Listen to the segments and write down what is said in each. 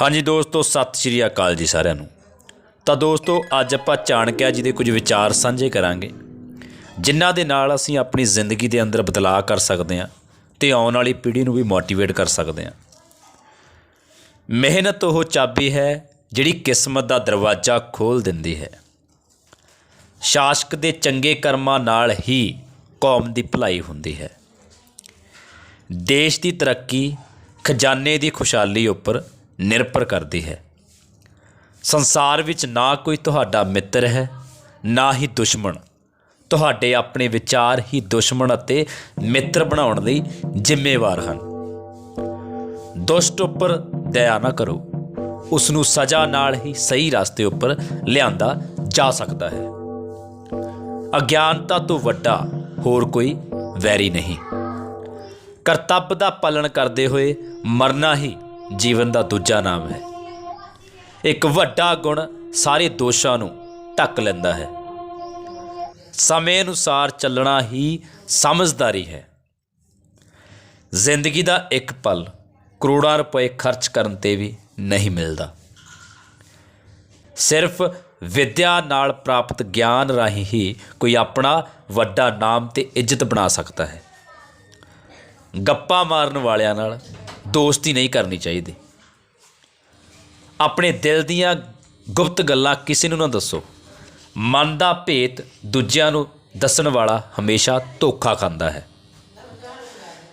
ਹਾਂਜੀ ਦੋਸਤੋ, ਸਤਿ ਸ਼੍ਰੀ ਅਕਾਲ ਜੀ ਸਾਰਿਆਂ ਨੂੰ। ਤਾਂ ਦੋਸਤੋ, ਅੱਜ ਆਪਾਂ ਚਾਣਕਿਆ ਜੀ ਦੇ ਕੁਝ ਵਿਚਾਰ ਸਾਂਝੇ ਕਰਾਂਗੇ, ਜਿਨ੍ਹਾਂ ਦੇ ਨਾਲ ਅਸੀਂ ਆਪਣੀ ਜ਼ਿੰਦਗੀ ਦੇ ਅੰਦਰ ਬਦਲਾਅ ਕਰ ਸਕਦੇ ਹਾਂ ਤੇ ਆਉਣ ਵਾਲੀ ਪੀੜ੍ਹੀ ਨੂੰ ਵੀ ਮੋਟੀਵੇਟ ਕਰ ਸਕਦੇ ਹਾਂ। ਮਿਹਨਤ ਉਹ ਚਾਬੀ ਹੈ ਜਿਹੜੀ ਕਿਸਮਤ ਦਾ ਦਰਵਾਜ਼ਾ ਖੋਲ੍ਹ ਦਿੰਦੀ ਹੈ। ਸ਼ਾਸਕ ਦੇ ਚੰਗੇ ਕਰਮਾਂ ਨਾਲ ਹੀ ਕੌਮ ਦੀ ਭਲਾਈ ਹੁੰਦੀ ਹੈ। ਦੇਸ਼ ਦੀ ਤਰੱਕੀ, ਖਜ਼ਾਨੇ ਦੀ ਖੁਸ਼ਹਾਲੀ ਉੱਪਰ ਨਿਰਭਰ ਕਰਦੀ ਹੈ। ਸੰਸਾਰ ਵਿੱਚ ਨਾ ਕੋਈ ਤੁਹਾਡਾ ਮਿੱਤਰ ਹੈ, ਨਾ ਹੀ ਦੁਸ਼ਮਣ। ਤੁਹਾਡੇ ਆਪਣੇ ਵਿਚਾਰ ਹੀ ਦੁਸ਼ਮਣ ਅਤੇ ਮਿੱਤਰ ਬਣਾਉਣ ਲਈ ਜ਼ਿੰਮੇਵਾਰ ਹਨ। ਦੁਸ਼ਟ ਉੱਪਰ ਦਇਆ ਨਾ ਕਰੋ। ਉਸ ਨੂੰ ਸਜ਼ਾ ਨਾਲ ਹੀ ਸਹੀ ਰਸਤੇ ਉੱਪਰ ਲਿਆਂਦਾ ਜਾ ਸਕਦਾ ਹੈ। ਅਗਿਆਨਤਾ ਤੋਂ ਵੱਡਾ ਹੋਰ ਕੋਈ ਵੈਰੀ ਨਹੀਂ। ਕਰਤੱਵ ਦਾ ਪਾਲਣ ਕਰਦੇ ਹੋਏ ਮਰਨਾ ਹੀ ਜੀਵਨ ਦਾ ਦੂਜਾ ਨਾਮ ਹੈ। ਇੱਕ ਵੱਡਾ ਗੁਣ ਸਾਰੇ ਦੋਸ਼ਾਂ ਨੂੰ ਢੱਕ ਲੈਂਦਾ ਹੈ। ਸਮੇਂ ਅਨੁਸਾਰ ਚੱਲਣਾ ਹੀ ਸਮਝਦਾਰੀ ਹੈ। ਜ਼ਿੰਦਗੀ ਦਾ ਇੱਕ ਪਲ ਕਰੋੜਾਂ ਰੁਪਏ ਖਰਚ ਕਰਨ ਤੇ ਵੀ ਨਹੀਂ ਮਿਲਦਾ। ਸਿਰਫ ਵਿਦਿਆ ਨਾਲ ਪ੍ਰਾਪਤ ਗਿਆਨ ਰਾਹੀਂ ਹੀ ਕੋਈ ਆਪਣਾ ਵੱਡਾ ਨਾਮ ਤੇ ਇੱਜ਼ਤ ਬਣਾ ਸਕਦਾ ਹੈ। ਗੱਪਾਂ ਮਾਰਨ ਵਾਲਿਆਂ ਨਾਲ ਦੋਸਤੀ ਨਹੀਂ ਕਰਨੀ ਚਾਹੀਦੀ। ਆਪਣੇ ਦਿਲ ਦੀਆਂ ਗੁਪਤ ਗੱਲਾਂ ਕਿਸੇ ਨੂੰ ਨਾ ਦੱਸੋ। ਮਨ ਦਾ ਭੇਤ ਦੂਜਿਆਂ ਨੂੰ ਦੱਸਣ ਵਾਲਾ ਹਮੇਸ਼ਾ ਧੋਖਾ ਖਾਂਦਾ ਹੈ।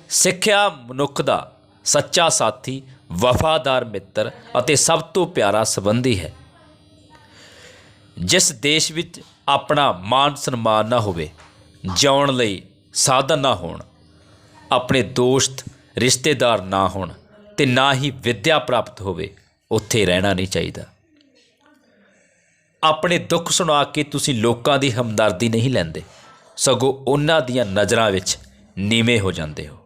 ਸਿੱਖਿਆ ਮਨੁੱਖ ਦਾ ਸੱਚਾ ਸਾਥੀ, ਵਫਾਦਾਰ ਮਿੱਤਰ ਅਤੇ ਸਭ ਤੋਂ ਪਿਆਰਾ ਸੰਬੰਧੀ ਹੈ। ਜਿਸ ਦੇਸ਼ ਵਿੱਚ ਆਪਣਾ ਮਾਨ ਸਨਮਾਨ ਨਾ ਹੋਵੇ, ਜਿਉਣ ਲਈ ਸਾਧਨ ਨਾ ਹੋਣ, ਆਪਣੇ ਦੋਸਤ ਰਿਸ਼ਤੇਦਾਰ ਨਾ ਹੋਣ ਤੇ ਨਾ ਹੀ ਵਿੱਦਿਆ ਪ੍ਰਾਪਤ ਹੋਵੇ, ਉੱਥੇ ਰਹਿਣਾ ਨਹੀਂ ਚਾਹੀਦਾ। ਆਪਣੇ ਦੁੱਖ ਸੁਣਾ ਕੇ ਤੁਸੀਂ ਲੋਕਾਂ ਦੀ ਹਮਦਰਦੀ ਨਹੀਂ ਲੈਂਦੇ, ਸਗੋਂ ਉਹਨਾਂ ਦੀਆਂ ਨਜ਼ਰਾਂ ਵਿੱਚ ਨੀਵੇਂ ਹੋ ਜਾਂਦੇ ਹੋ।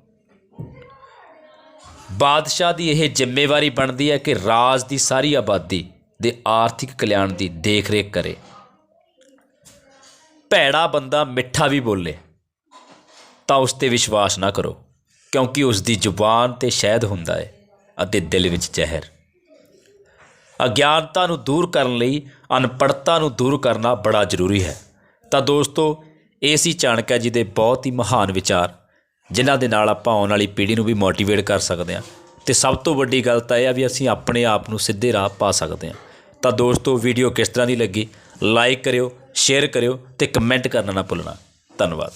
ਬਾਦਸ਼ਾਹ ਦੀ ਇਹ ਜ਼ਿੰਮੇਵਾਰੀ ਬਣਦੀ ਹੈ ਕਿ ਰਾਜ ਦੀ ਸਾਰੀ ਆਬਾਦੀ ਦੇ ਆਰਥਿਕ ਕਲਿਆਣ ਦੀ ਦੇਖਰੇਖ ਕਰੇ। ਭੈੜਾ ਬੰਦਾ ਮਿੱਠਾ ਵੀ ਬੋਲੇ, ਤਾਂ ਉਸ ਤੇ ਵਿਸ਼ਵਾਸ ਨਾ ਕਰੋ। ਕਿਉਂਕਿ ਉਸ ਦੀ ਜ਼ੁਬਾਨ ਤੇ ਸ਼ਹਿਦ ਹੁੰਦਾ ਹੈ ਅਤੇ ਦਿਲ ਵਿੱਚ ਜ਼ਹਿਰ। ਅਗਿਆਨਤਾ ਨੂੰ ਦੂਰ ਕਰਨ ਲਈ ਅਨਪੜ੍ਹਤਾ ਨੂੰ ਦੂਰ ਕਰਨਾ ਬੜਾ ਜ਼ਰੂਰੀ ਹੈ। ਤਾਂ ਦੋਸਤੋ, ਇਹ ਸੀ ਚਾਣਕਿਆ ਜੀ ਦੇ ਬਹੁਤ ਹੀ ਮਹਾਨ ਵਿਚਾਰ, ਜਿਨ੍ਹਾਂ ਦੇ ਨਾਲ ਆਪਾਂ ਆਉਣ ਵਾਲੀ ਪੀੜ੍ਹੀ ਨੂੰ ਵੀ ਮੋਟੀਵੇਟ ਕਰ ਸਕਦੇ ਹਾਂ। ਤੇ ਸਭ ਤੋਂ ਵੱਡੀ ਗੱਲ ਤਾਂ ਇਹ ਆ ਵੀ ਅਸੀਂ ਆਪਣੇ ਆਪ ਨੂੰ ਸਿੱਧੇ ਰਾਹ ਪਾ ਸਕਦੇ ਹਾਂ। ਤਾਂ ਦੋਸਤੋ, ਵੀਡੀਓ ਕਿਸ ਤਰ੍ਹਾਂ ਦੀ ਲੱਗੀ? ਲਾਈਕ ਕਰਿਓ ਸ਼ੇਅਰ ਕਰਿਓ ਤੇ ਕਮੈਂਟ ਕਰਨਾ ਨਾ ਭੁੱਲਣਾ। ਧੰਨਵਾਦ।